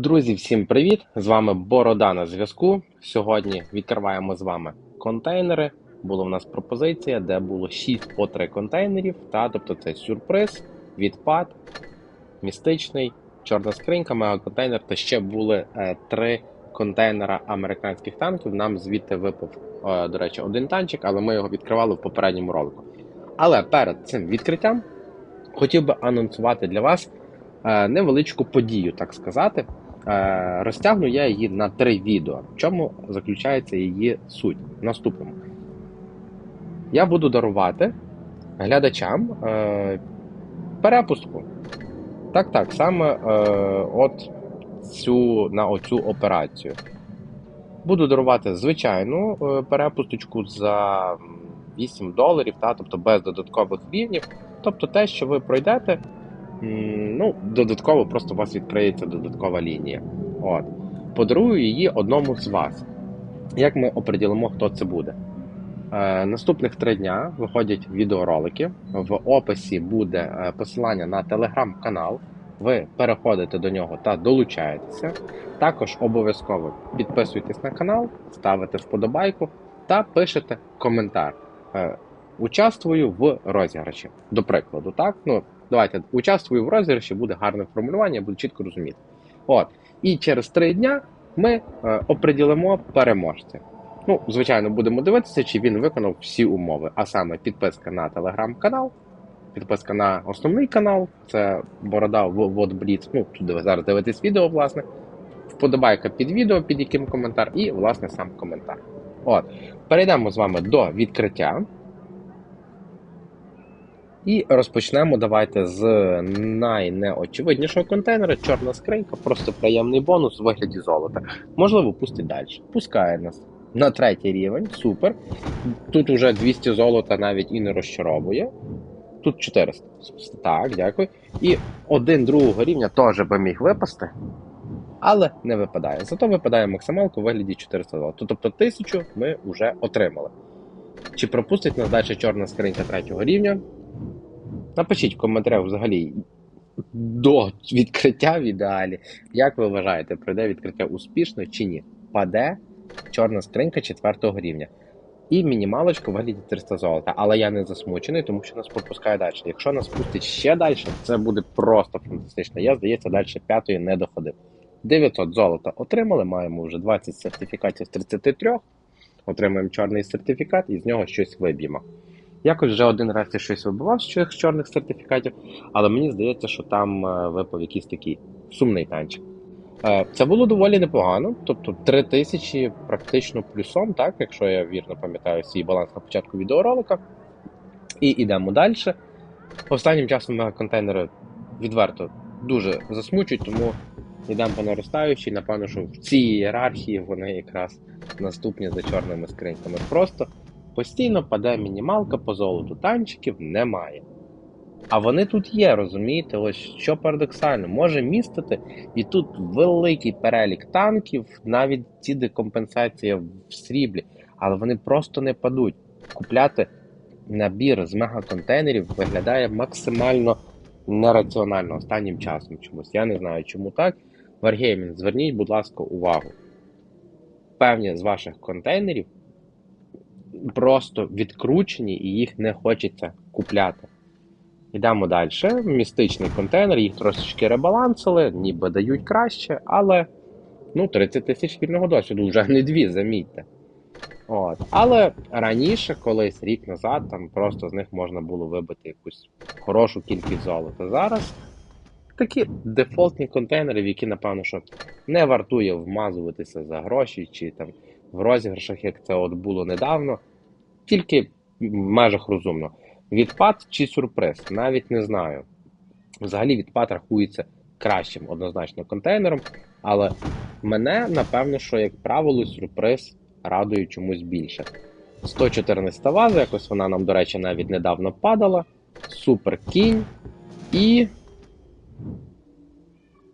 Друзі, всім привіт! З вами Борода на зв'язку. Сьогодні відкриваємо з вами контейнери. Була в нас пропозиція, де було 6 по 3 контейнерів. Та, тобто це сюрприз, відпад, містичний, чорна скринька, мегаконтейнер та ще були е, 3 контейнера американських танків. Нам звідти випав, е, до речі, один танчик, але ми його відкривали в попередньому ролику. Але перед цим відкриттям хотів би анонсувати для вас е, невеличку подію, так сказати. Е, Розтягну я її на три відео. В чому заключається її суть? В наступному. Я буду дарувати глядачам е, перепустку. Так, так, саме е, от цю, на оцю операцію. Буду дарувати звичайну е, перепусточку за 8 доларів, та, тобто без додаткових рівнів. Тобто те, що ви пройдете, ну, додатково просто у вас відкриється додаткова лінія. От. Подарую її одному з вас. Як ми оприділимо, хто це буде? Е, наступних три дня виходять відеоролики. В описі буде е, посилання на телеграм-канал. Ви переходите до нього та долучаєтеся. Також обов'язково підписуйтесь на канал, ставите вподобайку та пишете коментар. Е, Участвую в розіграші. До прикладу, так? Ну, давайте участвую в розіграші, буде гарне формулювання, буду чітко розуміти. От. І через три дня ми е, оприділимо переможця. Ну, звичайно, будемо дивитися, чи він виконав всі умови. А саме підписка на телеграм-канал, підписка на основний канал, це Борода Водбліц. Ну, тут ви зараз дивитесь відео, власне. Вподобайка під відео, під яким коментар, і, власне, сам коментар. От. Перейдемо з вами до відкриття. І розпочнемо давайте з найнеочевиднішого контейнера. Чорна скринька, просто приємний бонус у вигляді золота. Можливо, пустить далі. Пускає нас на третій рівень, супер. Тут уже 200 золота навіть і не розчаровує. Тут 400. Так, дякую. І один другого рівня теж би міг випасти, але не випадає. Зато випадає максималку у вигляді 400 золота. Тобто 1000 ми вже отримали. Чи пропустить нас далі чорна скринька третього рівня? Напишіть в коментарях взагалі до відкриття в ідеалі. Як ви вважаєте, пройде відкриття успішно чи ні? Паде чорна скринька четвертого рівня. І мінімалочка в вигляді 300 золота. Але я не засмучений, тому що нас пропускає далі. Якщо нас пустить ще далі, це буде просто фантастично. Я, здається, далі п'ятої не доходив. 900 золота отримали, маємо вже 20 сертифікатів з 33. Отримаємо чорний сертифікат і з нього щось виб'ємо. Якось вже один раз я щось вибивав з цих чорних сертифікатів, але мені здається, що там е, випав якийсь такий сумний танчик. Е, Це було доволі непогано, тобто 3 тисячі практично плюсом, так, якщо я вірно пам'ятаю свій баланс на початку відеоролика. І йдемо далі. Останнім часом мегаконтейнери відверто дуже засмучують, тому йдемо по наростаючій. Напевно, що в цій ієрархії вони якраз наступні за чорними скриньками. Просто постійно паде мінімалка по золоту, танчиків немає. А вони тут є, розумієте? Ось що парадоксально, може містити і тут великий перелік танків, навіть ці декомпенсація в сріблі, але вони просто не падуть. Купляти набір з мегаконтейнерів виглядає максимально нераціонально останнім часом чомусь. Я не знаю, чому так. Wargaming, зверніть, будь ласка, увагу. Певні з ваших контейнерів просто відкручені і їх не хочеться купляти. Йдемо далі. Містичний контейнер, їх трошечки ребалансили, ніби дають краще, але ну, 30 тисяч вільного досвіду вже не дві, замітьте. От. Але раніше, колись рік назад, там просто з них можна було вибити якусь хорошу кількість золота. Зараз такі дефолтні контейнери, в які, напевно, що не вартує вмазуватися за гроші, чи там в розіграшах, як це от було недавно, тільки в межах розумно. Відпад чи сюрприз? Навіть не знаю. Взагалі відпад рахується кращим однозначно контейнером, але мене, напевно, що, як правило, сюрприз радує чомусь більше. 114 ваза, якось вона нам, до речі, навіть недавно падала. Супер кінь і.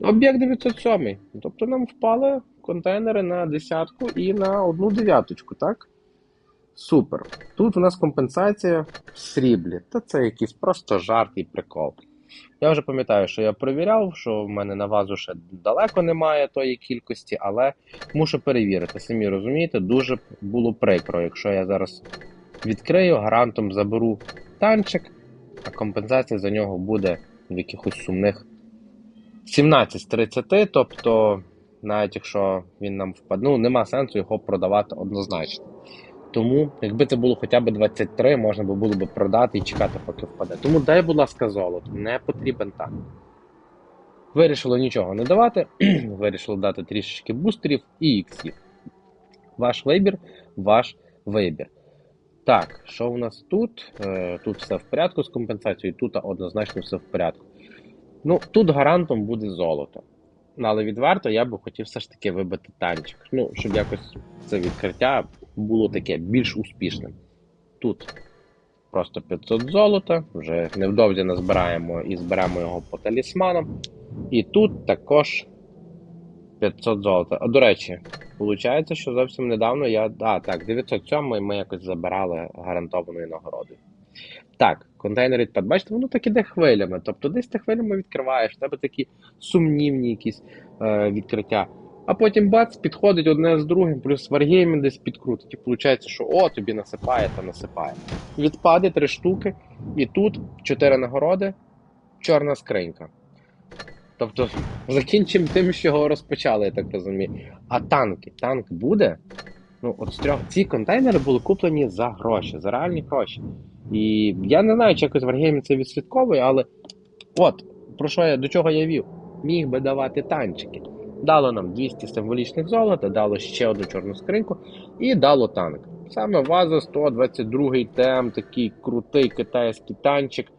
Об'єкт 907. Тобто нам впали контейнери на десятку і на одну дев'яточку, так? Супер. Тут у нас компенсація в сріблі. Та це якийсь просто жарт і прикол. Я вже пам'ятаю, що я перевіряв, що в мене на вазу ще далеко немає тої кількості, але мушу перевірити. Самі розумієте, дуже було прикро, якщо я зараз відкрию, гарантом заберу танчик, а компенсація за нього буде в якихось сумних 17-30. тобто, навіть якщо він нам впаде, ну нема сенсу його продавати однозначно. Тому, якби це було хоча б 23, можна було б продати і чекати, поки впаде. Тому дай, будь ласка, золото, не потрібен танк. Вирішило нічого не давати, вирішило дати трішечки бустерів і іксів. Ваш вибір, ваш вибір. Так, що у нас тут? Е, Тут все в порядку з компенсацією, тут однозначно все в порядку. Ну, тут гарантом буде золото. Ну, але відверто я би хотів все ж таки вибити танчик. Ну, щоб якось це відкриття було таке більш успішним. Тут просто 500 золота, вже невдовзі назбираємо і зберемо його по талісманам. І тут також 500 золота. А до речі, виходить, що зовсім недавно я. А, так, 907 ми якось забирали гарантованою нагородою. Так, контейнер відпад. Бачите, воно так іде хвилями. Тобто десь ти хвилями відкриваєш, в тебе такі сумнівні якісь е, відкриття. А потім бац, підходить одне з другим, плюс варгеймін десь підкрутить. І виходить, що о, тобі насипає та насипає. Відпади три штуки, і тут чотири нагороди, чорна скринька. Тобто, закінчимо тим, що його розпочали, я так розумію. А танки, танк буде? Ну, от з трьох ці контейнери були куплені за гроші, за реальні гроші. І я не знаю, чи якось Wargaming це відслідковує, але от про що я до чого я вів? Міг би давати танчики. Дало нам 200 символічних золота, дало ще одну чорну скриньку і дало танк. Саме Ваза 122 тем, такий крутий китайський танчик.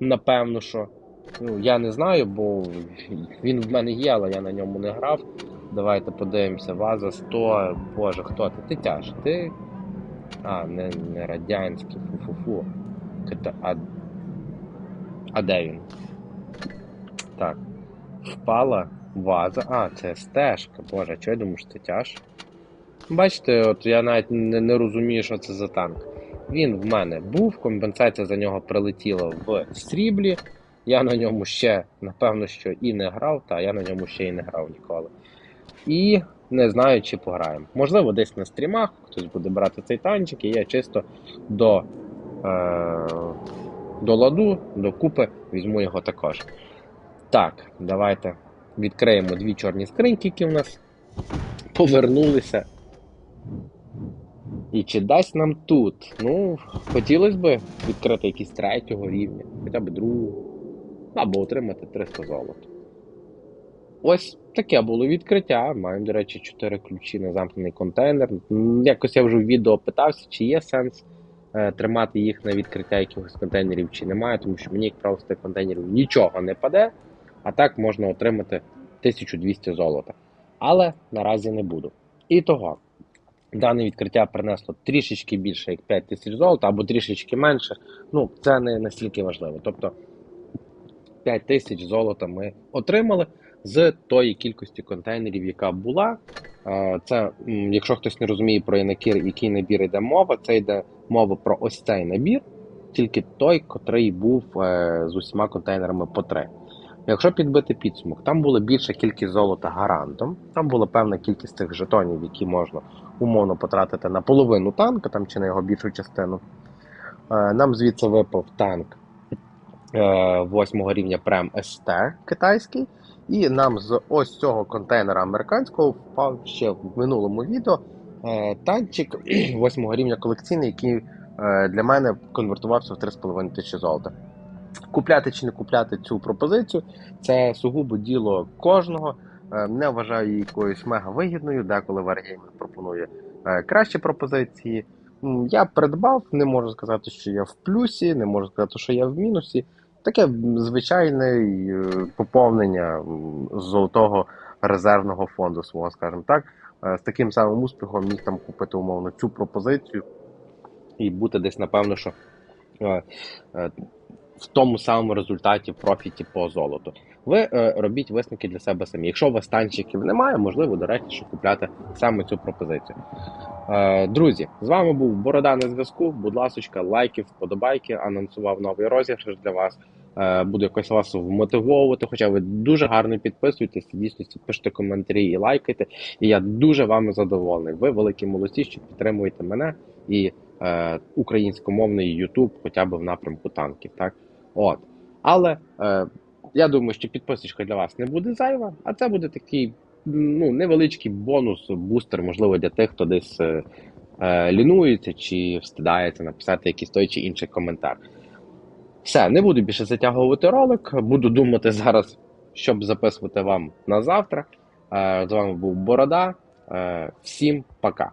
Напевно, що. Ну, я не знаю, бо він в мене є, але я на ньому не грав. Давайте подивимося. Ваза 100. Боже, хто ти? Ти тяж? Ти. А, не, не радянський, фу-фу-фу. Кита... А... а де він? Так. Впала ваза. А, це стежка. Боже, чого я думаю, що це тяж? Бачите, от я навіть не, не розумію, що це за танк. Він в мене був, компенсація за нього прилетіла в сріблі. Я на ньому ще, напевно, що і не грав, та я на ньому ще і не грав ніколи. І не знаю, чи пограємо. Можливо, десь на стрімах хтось буде брати цей танчик, і я чисто до е, до ладу, до купи візьму його також. Так, давайте відкриємо дві чорні скриньки, які в нас повернулися. І чи дасть нам тут? Ну, хотілося б відкрити якийсь третього рівня, хоча б другого, або отримати 300 золота. Ось таке було відкриття. Маємо, до речі, 4 ключі на замкнений контейнер. Якось я вже в відео питався, чи є сенс е, тримати їх на відкриття якихось контейнерів, чи немає, тому що мені, як правило, з тих контейнерів нічого не паде, а так можна отримати 1200 золота. Але наразі не буду. І того, дане відкриття принесло трішечки більше, як 5000 золота, або трішечки менше. Ну, це не настільки важливо. Тобто 5000 золота ми отримали з тої кількості контейнерів, яка була. Це, якщо хтось не розуміє про який набір йде мова, це йде мова про ось цей набір, тільки той, котрий був е, з усіма контейнерами по три. Якщо підбити підсумок, там була більша кількість золота гарантом, там була певна кількість цих жетонів, які можна умовно потратити на половину танка там чи на його більшу частину. Е, нам звідси випав танк 8 е, рівня Прем СТ китайський. І нам з ось цього контейнера американського впав ще в минулому відео е, танчик 8 рівня колекційний, який для мене конвертувався в 3,5 тисячі золота. Купляти чи не купляти цю пропозицію це сугубо діло кожного. Е, не вважаю її якоюсь мега вигідною, деколи Wargaming пропонує кращі пропозиції. Я придбав, не можу сказати, що я в плюсі, не можу сказати, що я в мінусі. Таке звичайне е, поповнення золотого резервного фонду свого, скажімо так. Е, з таким самим успіхом міг там купити умовно цю пропозицію і бути десь, напевно, що е, в тому самому результаті в профіті по золоту. Ви робіть висновки для себе самі. Якщо у вас танчиків немає, можливо, до речі, що купляти саме цю пропозицію. Друзі, з вами був Борода на зв'язку. Будь ласка, лайки, вподобайки, анонсував новий розіграш для вас. е, буду якось вас вмотивовувати, хоча ви дуже гарно підписуєтесь, дійсно пишете коментарі і лайкайте. І я дуже вами задоволений. Ви великі молодці, що підтримуєте мене і е, українськомовний YouTube хоча б в напрямку танків. Так? От. Але е, я думаю, що підписочка для вас не буде зайва, а це буде такий ну, невеличкий бонус, бустер, можливо, для тих, хто десь е, е, лінується чи встидається написати якийсь той чи інший коментар. Все, не буду більше затягувати ролик. Буду думати зараз, щоб записувати вам на завтра. Е, З вами був Борода. Е, Всім пока.